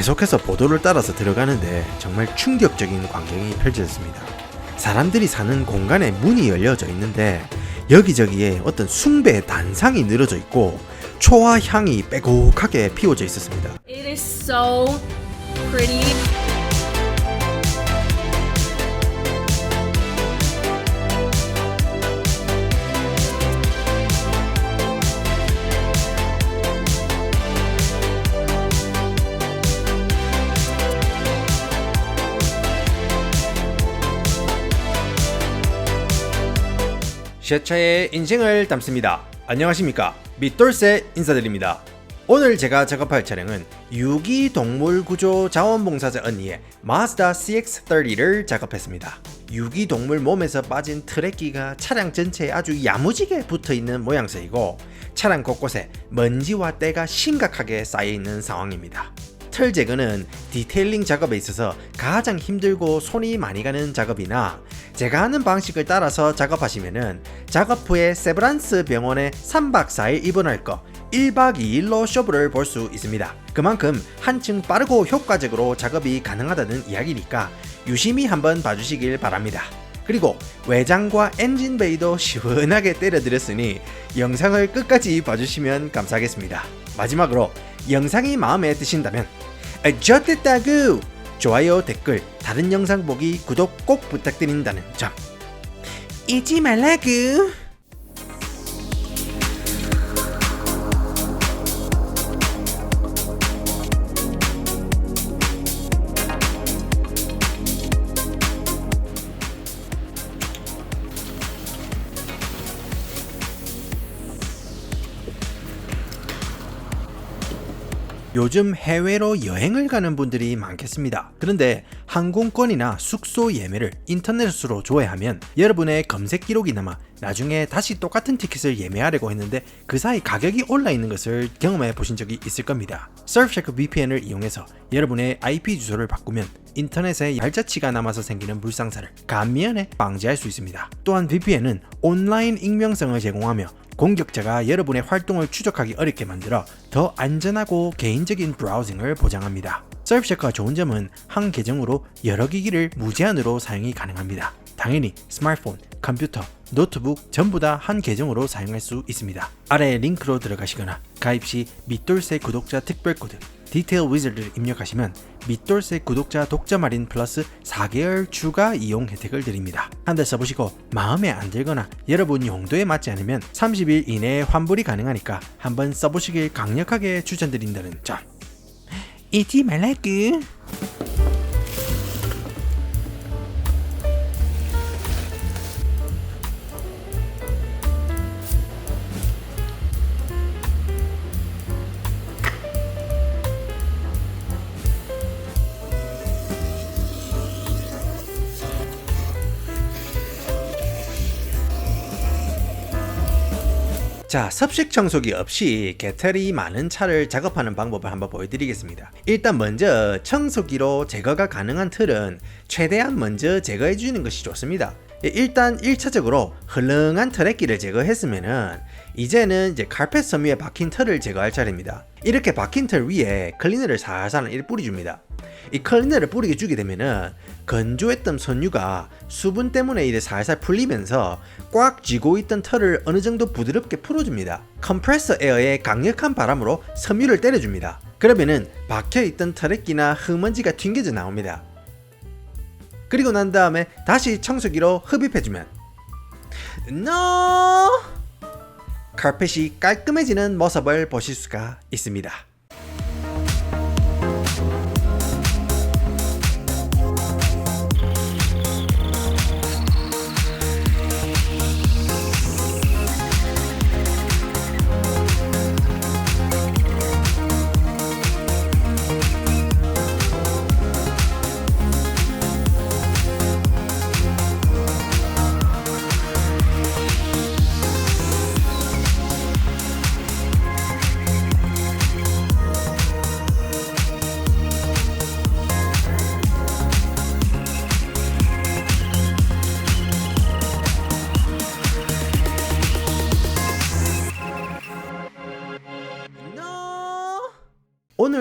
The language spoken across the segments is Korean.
계속해서 보도를 따라서 들어가는데 정말 충격적인 광경이 펼쳐졌습니다. 사람들이 사는 공간에 문이 열려져 있는데 여기저기에 어떤 숭배의 단상이 늘어져 있고 초와 향이 빼곡하게 피워져 있었습니다. Pretty. 셰차의 인생을 담습니다. 안녕하십니까. 밑돌세 인사드립니다. 오늘 제가 작업할 차량은 유기동물 구조 자원봉사자 언니의 마즈다 CX-30를 작업했습니다. 유기동물 몸에서 빠진 트랙기가 차량 전체에 아주 야무지게 붙어있는 모양새이고 차량 곳곳에 먼지와 때가 심각하게 쌓여있는 상황입니다. 틀 제거는 디테일링 작업에 있어서 가장 힘들고 손이 많이 가는 작업이나 제가 하는 방식을 따라서 작업하시면은 작업 후에 세브란스 병원에 3박 4일 입원할 거 1박 2일로 쇼부를 볼 수 있습니다. 그만큼 한층 빠르고 효과적으로 작업이 가능하다는 이야기니까 유심히 한번 봐주시길 바랍니다. 그리고 외장과 엔진 베이도 시원하게 때려드렸으니 영상을 끝까지 봐주시면 감사하겠습니다. 마지막으로 영상이 마음에 드신다면 아, 좋댔다구 좋아요 댓글 다른 영상 보기 구독 꼭 부탁드린다는 점 잊지 말라구 요즘 해외로 여행을 가는 분들이 많겠습니다. 그런데 항공권이나 숙소 예매를 인터넷으로 조회하면 여러분의 검색 기록이 남아 나중에 다시 똑같은 티켓을 예매하려고 했는데 그 사이 가격이 올라 있는 것을 경험해 보신 적이 있을 겁니다. 서프체크 VPN을 이용해서 여러분의 IP 주소를 바꾸면 인터넷에 발자취가 남아서 생기는 불상사를 간미연에 방지할 수 있습니다. 또한 VPN은 온라인 익명성을 제공하며 공격자가 여러분의 활동을 추적하기 어렵게 만들어 더 안전하고 개인적인 브라우징을 보장합니다. 서프체크가 좋은 점은 한 계정으로 여러 기기를 무제한으로 사용이 가능합니다. 당연히 스마트폰, 컴퓨터, 노트북 전부 다 한 계정으로 사용할 수 있습니다. 아래 링크로 들어가시거나 가입 시 밑돌세 구독자 특별 코드 디테일 위저드를 입력하시면 밑돌세 구독자 독점 할인 플러스 4개월 추가 이용 혜택을 드립니다. 한 달 써보시고 마음에 안 들거나 여러분 용도에 맞지 않으면 30일 이내에 환불이 가능하니까 한번 써보시길 강력하게 추천드린다는 점 잊지 말라구 자, 섭식 청소기 없이 개털이 많은 차를 작업하는 방법을 한번 보여드리겠습니다. 일단 먼저 청소기로 제거가 가능한 틀은 최대한 먼저 제거해 주는 것이 좋습니다. 일단 1차적으로 흘렁한 트랙기를 제거했으면은 이제는 이제 칼펫 섬유에 박힌 털을 제거할 차례입니다. 이렇게 박힌 털 위에 클리너를 살살 뿌려줍니다. 이 클리너를 뿌리게 주게 되면은 건조했던 섬유가 수분 때문에 이제 살살 풀리면서 꽉 쥐고 있던 털을 어느 정도 부드럽게 풀어줍니다. 컴프레서 에어의 강력한 바람으로 섬유를 때려줍니다. 그러면은 박혀있던 털에끼나 흙먼지가 튕겨져 나옵니다. 그리고 난 다음에 다시 청소기로 흡입해주면 NO! 카펫이 깔끔해지는 모습을 보실 수가 있습니다.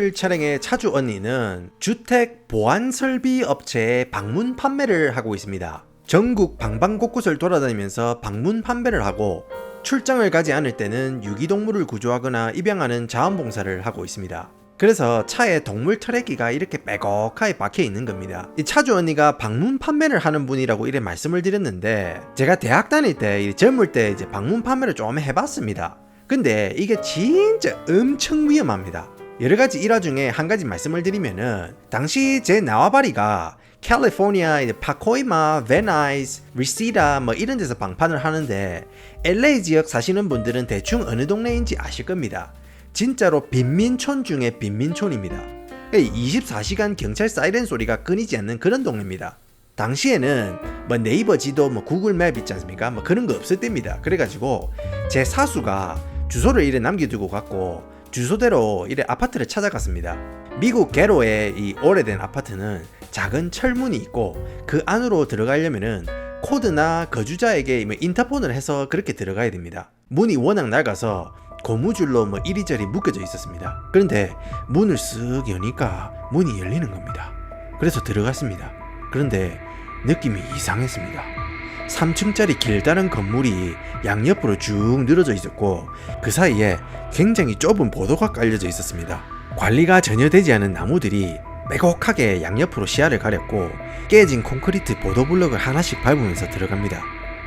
오늘 차량의 차주 언니는 주택 보안 설비 업체에 방문 판매를 하고 있습니다. 전국 방방 곳곳을 돌아다니면서 방문 판매를 하고 출장을 가지 않을 때는 유기동물을 구조하거나 입양하는 자원봉사를 하고 있습니다. 그래서 차에 동물 트레기가 이렇게 빼곡하게 박혀 있는 겁니다. 이 차주 언니가 방문 판매를 하는 분이라고 이래 말씀을 드렸는데 제가 대학 다닐 때이 젊을 때 이제 방문 판매를 좀 해봤습니다. 근데 이게 진짜 엄청 위험합니다. 여러 가지 일화 중에 한 가지 말씀을 드리면은 당시 제 나와바리가 캘리포니아, 파코이마, 베나이스, 리시다 뭐 이런 데서 방판을 하는데 LA 지역 사시는 분들은 대충 어느 동네인지 아실 겁니다. 진짜로 빈민촌 중에 빈민촌입니다. 24시간 경찰 사이렌 소리가 끊이지 않는 그런 동네입니다. 당시에는 뭐 네이버 지도 뭐 구글 맵 있지 않습니까? 뭐 그런 거 없을 때입니다. 그래가지고 제 사수가 주소를 이래 남겨두고 갔고 주소대로 이래 아파트를 찾아갔습니다. 미국 게로의 이 오래된 아파트는 작은 철문이 있고 그 안으로 들어가려면은 코드나 거주자에게 뭐 인터폰을 해서 그렇게 들어가야 됩니다. 문이 워낙 낡아서 고무줄로 뭐 이리저리 묶여져 있었습니다. 그런데 문을 쓱 여니까 문이 열리는 겁니다. 그래서 들어갔습니다. 그런데 느낌이 이상했습니다. 3층짜리 길다란 건물이 양옆으로 쭉 늘어져 있었고 그 사이에 굉장히 좁은 보도가 깔려져 있었습니다. 관리가 전혀 되지 않은 나무들이 빼곡하게 양옆으로 시야를 가렸고 깨진 콘크리트 보도블럭을 하나씩 밟으면서 들어갑니다.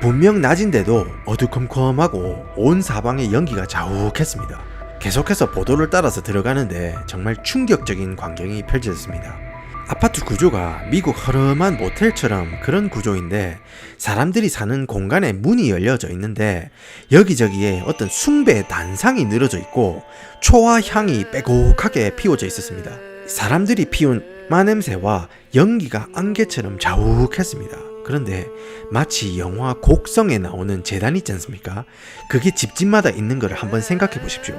분명 낮인데도 어두컴컴하고 온 사방에 연기가 자욱했습니다. 계속해서 보도를 따라서 들어가는데 정말 충격적인 광경이 펼쳐졌습니다. 아파트 구조가 미국 허름한 모텔처럼 그런 구조인데 사람들이 사는 공간에 문이 열려져 있는데 여기저기에 어떤 숭배 단상이 늘어져 있고 초와 향이 빼곡하게 피워져 있었습니다. 사람들이 피운 마냄새와 연기가 안개처럼 자욱했습니다. 그런데 마치 영화 곡성에 나오는 재단 있지 않습니까? 그게 집집마다 있는 걸 한번 생각해 보십시오.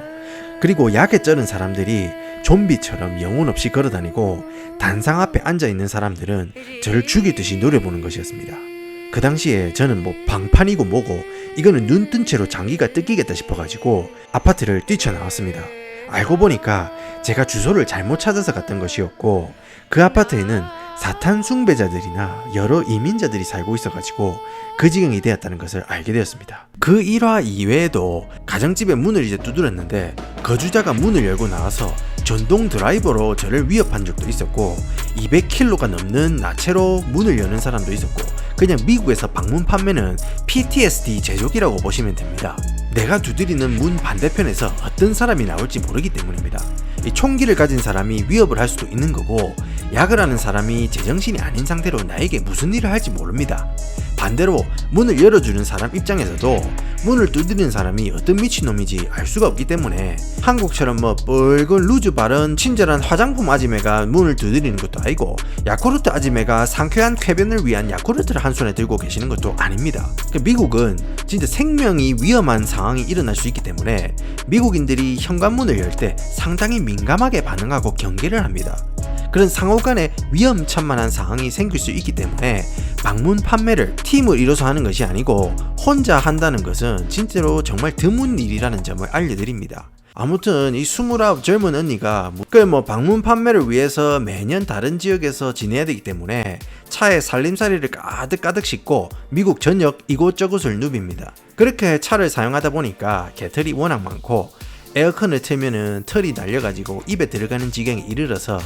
그리고 약에 쩔은 사람들이 좀비처럼 영혼 없이 걸어다니고 단상 앞에 앉아 있는 사람들은 저를 죽이듯이 노려보는 것이었습니다. 그 당시에 저는 뭐 방판이고 뭐고 이거는 눈 뜬 채로 장기가 뜯기겠다 싶어가지고 아파트를 뛰쳐나왔습니다. 알고 보니까 제가 주소를 잘못 찾아서 갔던 것이었고 그 아파트에는 사탄 숭배자들이나 여러 이민자들이 살고 있어가지고 그 지경이 되었다는 것을 알게 되었습니다. 그 일화 이외에도 가정집의 문을 이제 두드렸는데 거주자가 문을 열고 나와서 전동 드라이버로 저를 위협한 적도 있었고 200kg가 넘는 나체로 문을 여는 사람도 있었고 그냥 미국에서 방문 판매는 PTSD 제조기라고 보시면 됩니다. 내가 두드리는 문 반대편에서 어떤 사람이 나올지 모르기 때문입니다. 이 총기를 가진 사람이 위협을 할 수도 있는 거고 약을 하는 사람이 제정신이 아닌 상태로 나에게 무슨 일을 할지 모릅니다. 반대로 문을 열어주는 사람 입장에서도 문을 두드리는 사람이 어떤 미친놈인지 알 수가 없기 때문에 한국처럼 뭐 뻘건 루즈 바른 친절한 화장품 아지매가 문을 두드리는 것도 아니고 야쿠르트 아지매가 상쾌한 쾌변을 위한 야쿠르트를 한 손에 들고 계시는 것도 아닙니다. 그 미국은 진짜 생명이 위험한 상황이 일어날 수 있기 때문에 미국인들이 현관문을 열 때 상당히 민감하게 반응하고 경계를 합니다. 그런 상호 간에 위험천만한 상황이 생길 수 있기 때문에 방문 판매를 팀을 이뤄서 하는 것이 아니고 혼자 한다는 것은 진짜로 정말 드문 일이라는 점을 알려드립니다. 아무튼 이 스물아홉 젊은 언니가 그뭐 방문 판매를 위해서 매년 다른 지역에서 지내야 되기 때문에 차에 살림살이를 가득 가득 싣고 미국 전역 이곳저곳을 누빕니다. 그렇게 차를 사용하다 보니까 개털이 워낙 많고 에어컨을 틀면은 털이 날려가지고 입에 들어가는 지경에 이르러서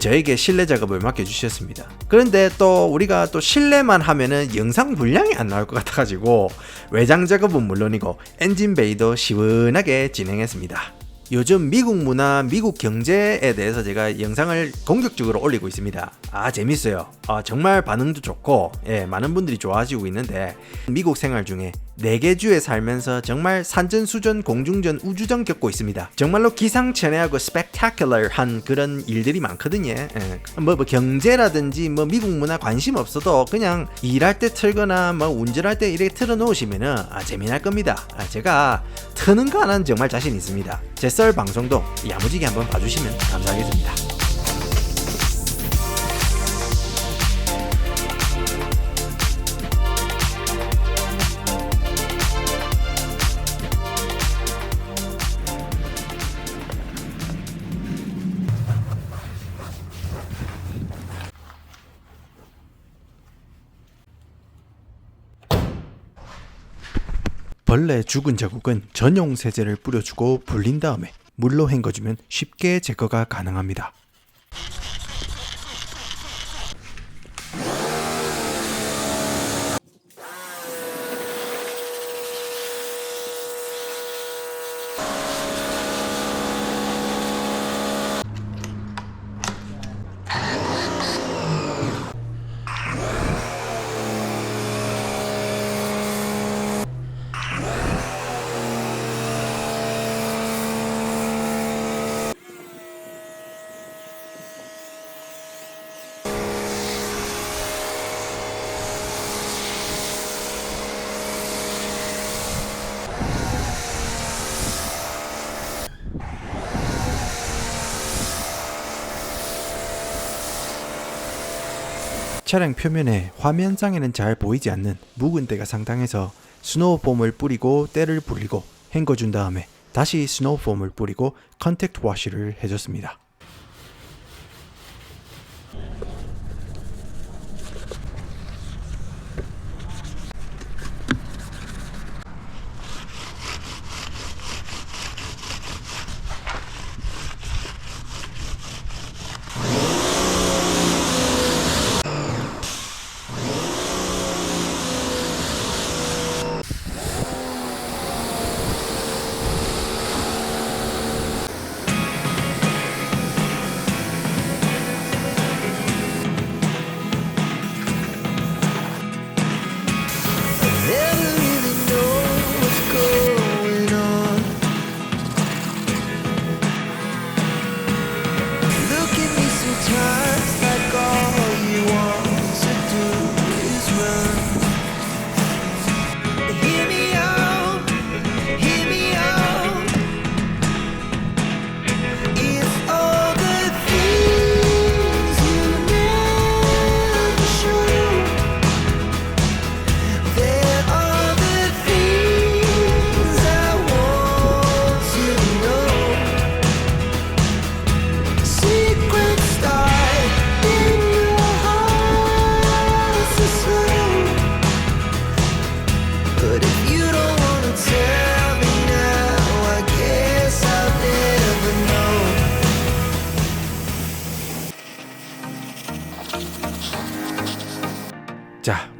저에게 실내 작업을 맡겨주셨습니다. 그런데 또 우리가 또 실내만 하면은 영상 분량이 안 나올 것 같아가지고 외장 작업은 물론이고 엔진 베이도 시원하게 진행했습니다. 요즘 미국 문화, 미국 경제에 대해서 제가 영상을 공격적으로 올리고 있습니다. 아, 재밌어요. 아, 정말 반응도 좋고, 예, 많은 분들이 좋아하시고 있는데, 미국 생활 중에 4개 주에 살면서 정말 산전수전, 공중전, 우주전 겪고 있습니다. 정말로 기상천외하고 스펙타큘러한 그런 일들이 많거든요. 예. 뭐, 뭐 경제라든지 뭐 미국 문화 관심 없어도 그냥 일할 때 틀거나 뭐 운전할 때 이렇게 틀어놓으시면은 아, 재미날 겁니다. 아, 제가 트는 거 하나는 정말 자신 있습니다. 제 썰 방송도 야무지게 한번 봐주시면 감사하겠습니다. 벌레 죽은 자국은 전용 세제를 뿌려주고 불린 다음에 물로 헹궈주면 쉽게 제거가 가능합니다. 차량 표면에 화면상에는 잘 보이지 않는 묵은 때가 상당해서 스노우폼을 뿌리고 때를 불리고 헹궈준 다음에 다시 스노우폼을 뿌리고 컨택트 워시를 해줬습니다.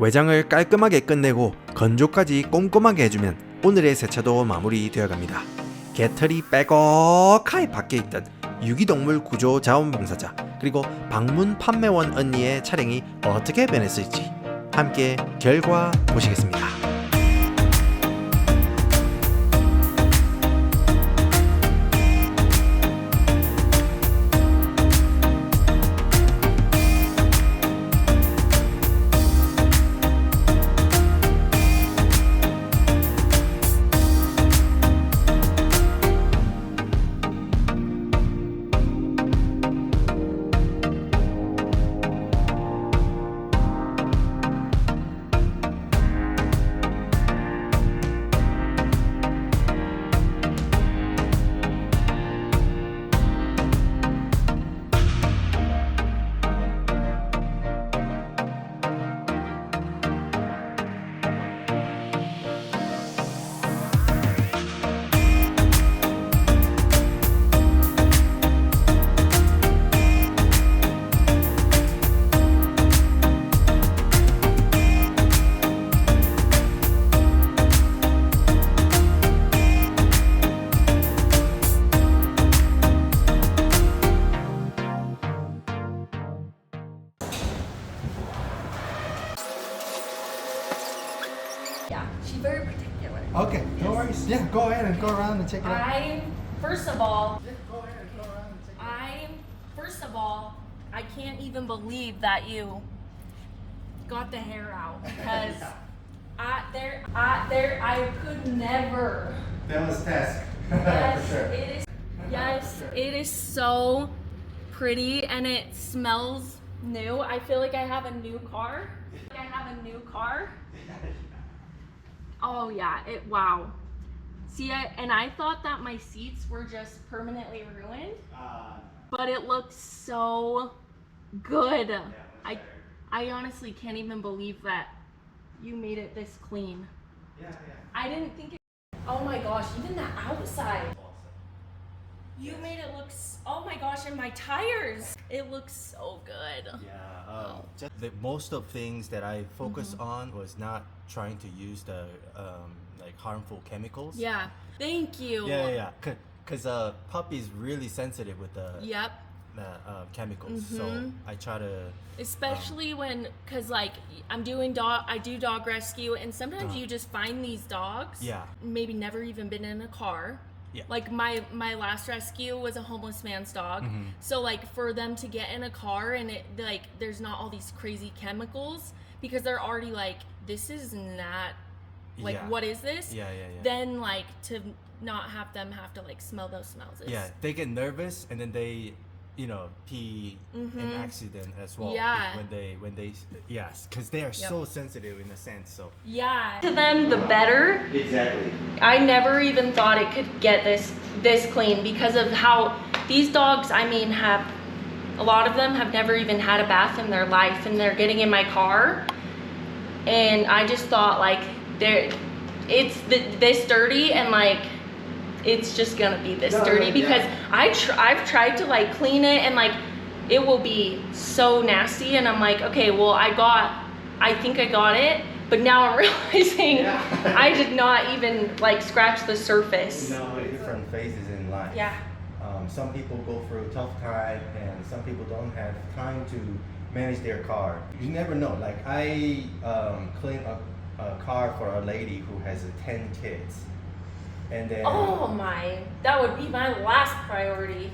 외장을 깔끔하게 끝내고 건조까지 꼼꼼하게 해주면 오늘의 세차도 마무리되어 갑니다. 개털이 빼곡하게 박혀 있던 유기동물 구조 자원봉사자 그리고 방문 판매원 언니의 차량이 어떻게 변했을지 함께 결과 보시겠습니다. First of all, I, first of all, I can't even believe that you got the hair out because I there, I there, I could never. That was task. Yes, it is. Yes, it is so pretty and it smells new. I feel like I have a new car. I have a new car. Oh yeah, it wow. See, I, and I thought that my seats were just permanently ruined, but it looks so good. I, I honestly can't even believe that you made it this clean. Yeah, yeah. I didn't think it. Oh my gosh, even the outside. Awesome. You made it look. Oh my gosh, and my tires. It looks so good. Yeah, um, just the, most of things that I focused Mm-hmm. on was not trying to use the um, like harmful chemicals. Yeah. Thank you. yeah, yeah, yeah. Because uh, puppy's really sensitive with the, Yep. the uh, chemicals, so Mhm. I try to. Especially when, cause like I'm doing dog, I do dog rescue, and sometimes Uh-huh. you just find these dogs. Yeah. Maybe never even been in a car. Yeah. Like my my last rescue was a homeless man's dog. Mm-hmm. So like for them to get in a car and it like there's not all these crazy chemicals because they're already like this is not like Yeah. what is this? Yeah, yeah, yeah. Then like to not have them have to like smell those smells. Is, yeah, they get nervous and then they, you know, pee in accident as well. Mm-hmm. Yeah. When they when they yes, because they are so sensitive in a sense. So. Yeah. To them, the better. Exactly. I never even thought it could get this this clean because of how these dogs, I mean, have a lot of them have never even had a bath in their life and they're getting in my car and I just thought like they're it's th- this dirty and like it's just gonna be this No, dirty yeah. because I tr- I've tried to like clean it and like it will be so nasty and I'm like okay well I got I think I got it but now I'm realizing Yeah. I did not even like scratch the surface. You know, different phases in life. Yeah. Um, some people go through a tough time, and some people don't have time to manage their car. You never know. Like I um, clean a, a car for a lady who has uh, ten kids, and then Oh my, that would be my last priority.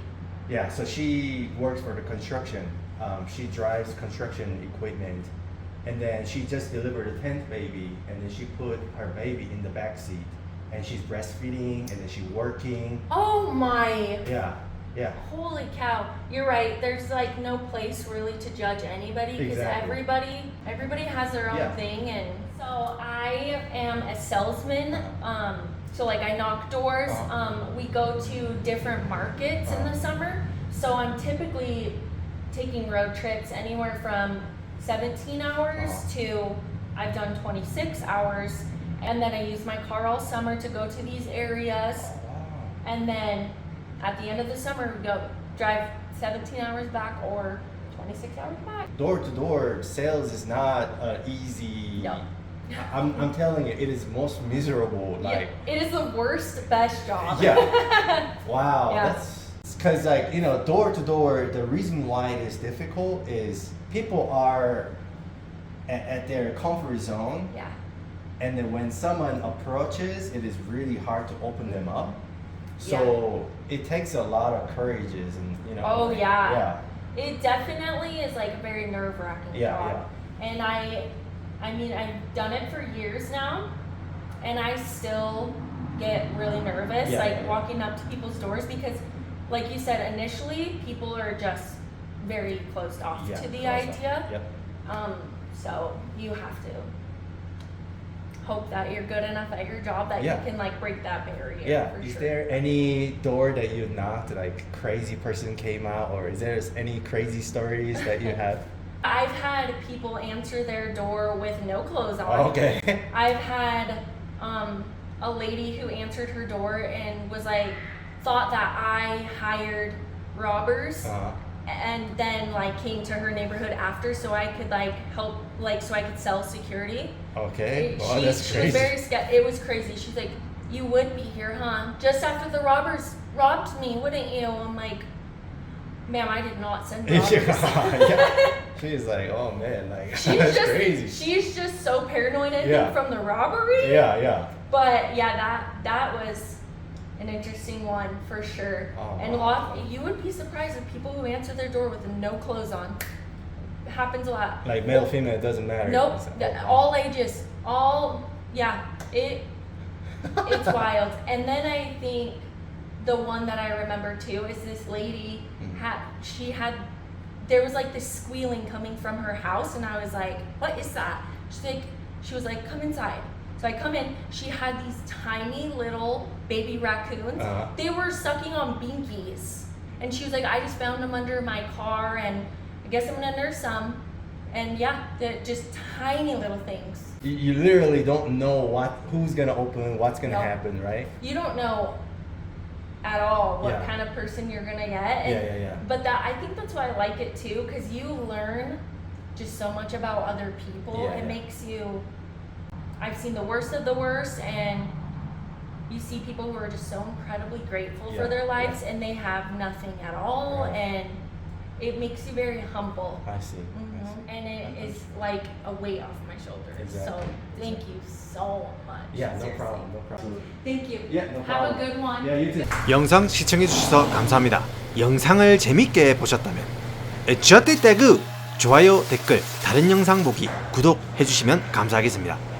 yeah, so she works for the construction. Um, she drives construction equipment, and then she just delivered a tenth baby, and then she put her baby in the back seat, and she's breastfeeding, and then she's working. Oh my. Yeah, yeah. Holy cow, you're right. There's like no place really to judge anybody because Exactly. everybody everybody has their own Yeah. thing and so I am a salesman. Um so like I knock doors. Uh-huh. Um we go to different markets in the Uh-huh. summer. So I'm typically taking road trips anywhere from 17 hours Uh-huh. to I've done 26 hours and then I use my car all summer to go to these areas. And then at the end of the summer, we go drive 17 hours back or 26 hours back. Door to door sales is not uh, easy. No. I'm, I'm telling you, it is most miserable. Like, Yeah, it is the worst, best job. Yeah. wow, Yeah. that's because like you know, door to door. The reason why it is difficult is people are at, at their comfort zone, yeah. and then when someone approaches, it is really hard to open them up. So it takes a lot of courages and you know. Oh, yeah. Yeah. It definitely is like a very nerve wracking Yeah, job. And I, I mean, I've done it for years now, and I still get really nervous, Yeah, like walking up to people's doors because, like you said, initially people are just very closed off Yeah, to the idea. Yep. Um, so you have to hope that you're good enough at your job that Yeah. you can like break that barrier. Yeah. Is sure. there any door that you knocked like crazy person came out, or is there any crazy stories that you have? I've had people answer their door with no clothes on. Okay. I've had um, a lady who answered her door and was like, thought that I hired robbers. Uh, and then like came to her neighborhood after so I could like help like so I could sell security. okay. It- Wow, she, that's she crazy. was very scared. It was crazy. She's like, "You would be here, huh? Just after the robbers robbed me, wouldn't you?" I'm like, "Ma'am, I did not send robbers." yeah, yeah. She's like, oh man, like she's that's just crazy. she's just so paranoid. I Yeah. think from the robbery. yeah, yeah. But yeah, that that was an interesting one for sure. Oh, and lot, you would be surprised at people who answer their door with no clothes on. It happens a lot. Like male, female, it doesn't matter. Nope. Like, oh. All ages. All yeah. It it's wild. And then I think the one that I remember too is this lady Mhm. had she had there was like this squealing coming from her house and I was like, What is that? She's like she was like, Come inside. So I come in, she had these tiny little baby raccoons. Uh-huh. They were sucking on binkies. And she was like, I just found them under my car and I guess I'm gonna nurse them. And yeah, they're just tiny little things. You, you literally don't know what who's gonna open, what's gonna No. happen, right? You don't know at all what Yeah. kind of person you're gonna get. And, Yeah, yeah, yeah. But that I think that's why I like it too, because you learn just so much about other people. Yeah, it yeah. makes you. I've seen the worst of the worst, and you see people who are just so incredibly grateful for their lives, and they have nothing at all, Right. and it makes you very humble. I see. I Mhm. see. And it is like a weight off my shoulders. Exactly, So thank you so much. Yeah, no seriously. problem, no problem. Thank you. Yeah, no Have problem. a good one. Yeah, you too. 영상 시청해주셔서 감사합니다. 영상을 재밌게 보셨다면 저때 태그 좋아요 댓글 다른 영상 보기 구독해주시면 감사하겠습니다.